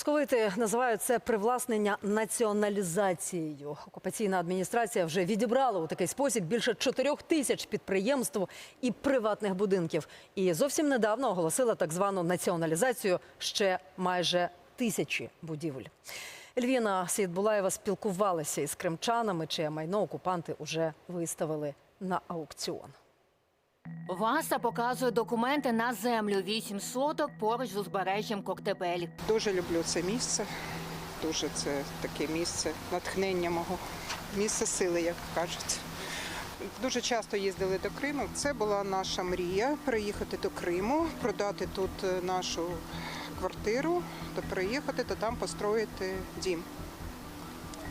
Московити називають це привласнення націоналізацією. Окупаційна адміністрація вже відібрала у такий спосіб більше чотирьох тисяч підприємств і приватних будинків. І зовсім недавно оголосила так звану націоналізацію ще майже тисячі будівель. Ельвіна Сєдбулаєва спілкувалася із кримчанами, чиє майно окупанти уже виставили на аукціон. Васа показує документи на землю 8 соток поруч з узбережжям Коктебель. Дуже люблю це місце. Дуже це таке місце натхнення мого, місце сили, як кажуть. Дуже часто їздили до Криму. Це була наша мрія приїхати до Криму, продати тут е, нашу квартиру, приїхати та там построїти дім.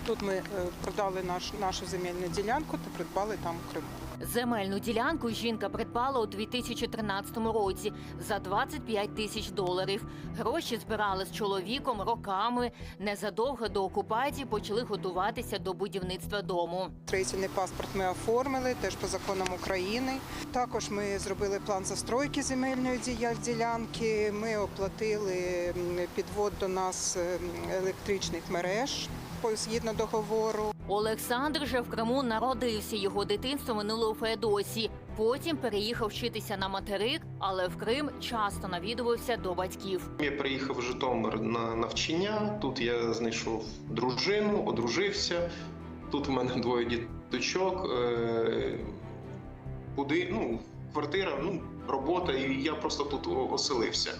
Тут ми е, продали наш, нашу земельну ділянку та придбали там Крим. Земельну ділянку жінка придбала у 2013 році за 25 тисяч доларів. Гроші збирали з чоловіком роками. Незадовго до окупації почали готуватися до будівництва дому. Строїтельний паспорт ми оформили теж по законам України. Також ми зробили план застройки земельної ділянки. Ми оплатили підвод до нас електричних мереж згідно договору. Олександр же в Криму народився. Його дитинство минуло у Феодосії. Потім переїхав вчитися на материк, але в Крим часто навідувався до батьків. Я приїхав в Житомир на навчання. Тут я знайшов дружину, одружився. Тут в мене двоє діточок. е, Буди, ну, квартира, ну, робота, і я просто тут оселився.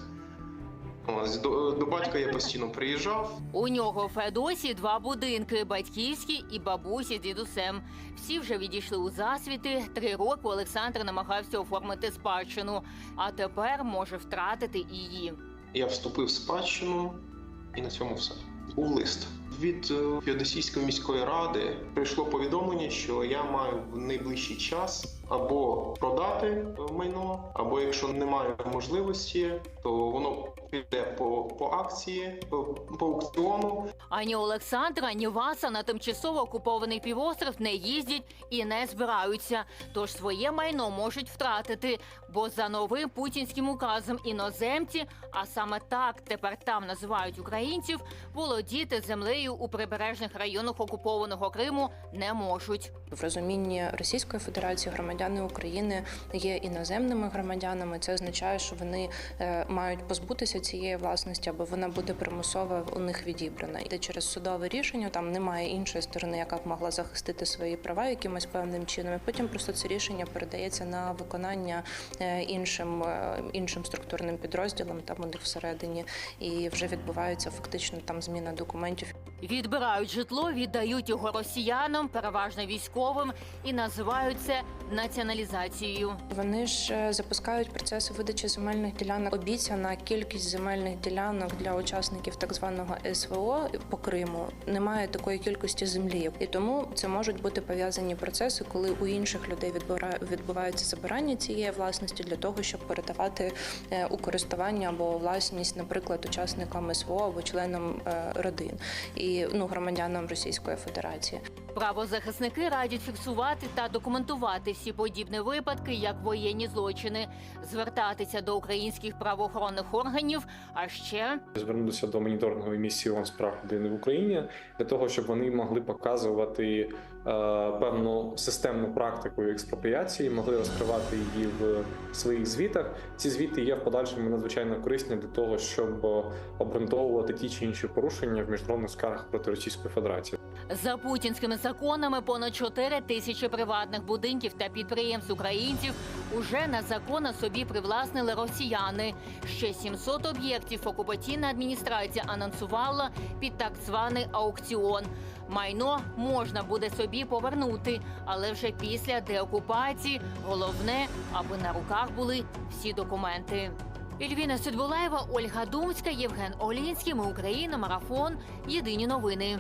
До, до батька я постійно приїжджав. У нього в Федосі два будинки: батьківські і бабусі з дідусем. Всі вже відійшли у засвіти. Три роки Олександр намагався оформити спадщину, а тепер може втратити і її. Я вступив в спадщину, і на цьому все. Був лист. Від е, Феодосійської міської ради прийшло повідомлення, що я маю в найближчий час або продати е, майно, або якщо немає можливості, то воно піде по, по акції, по, аукціону. Ані Олександр, ані Васа на тимчасово окупований півостров не їздять і не збираються. Тож своє майно можуть втратити. Бо за новим путінським указом іноземці, а саме так тепер там називають українців, володіти землею у прибережних районах окупованого Криму не можуть. В розумінні Російської Федерації громадяни України є іноземними громадянами. Це означає, що вони е, мають позбутися цієї власності, або вона буде примусово у них відібрана. І через судове рішення там немає іншої сторони, яка б могла захистити свої права якимось певним чином. Потім просто це рішення передається на виконання е, іншим е, іншим структурним підрозділам там у них всередині, і вже відбувається фактично там зміна документів. Відбирають житло, віддають його росіянам, переважно військовим, і називають це націоналізацією. Вони ж е, запускають процеси видачі земельних ділянок. Обіцяна кількість земельних ділянок для учасників так званого СВО по Криму немає такої кількості землі, і тому це можуть бути пов'язані процеси, коли у інших людей відбувається забирання цієї власності для того, щоб передавати е, у користування або власність, наприклад, учасникам СВО або членам е, родин і ну громадянам Російської Федерації. Правозахисники радять фіксувати та документувати всі подібні випадки, як воєнні злочини, звертатися до українських правоохоронних органів, а ще звернутися до моніторингової місії ООН з прав людини в Україні для того, щоб вони могли показувати е, певну системну практику експропріації, могли розкривати її в своїх звітах. Ці звіти є в подальшому надзвичайно корисні для того, щоб е, обґрунтовувати ті чи інші порушення в міжнародних скаргах проти Російської Федерації. за путінськими законами понад 4 тисячі приватних будинків та підприємств українців уже незаконно собі привласнили росіяни. Ще 700 об'єктів окупаційна адміністрація анонсувала під так званий аукціон. Майно можна буде собі повернути, але вже після деокупації головне, аби на руках були всі документи. Ільвіна Судьбулаєва, Ольга Думська, Євген Олінський. Ми Україна. Марафон. Єдині новини.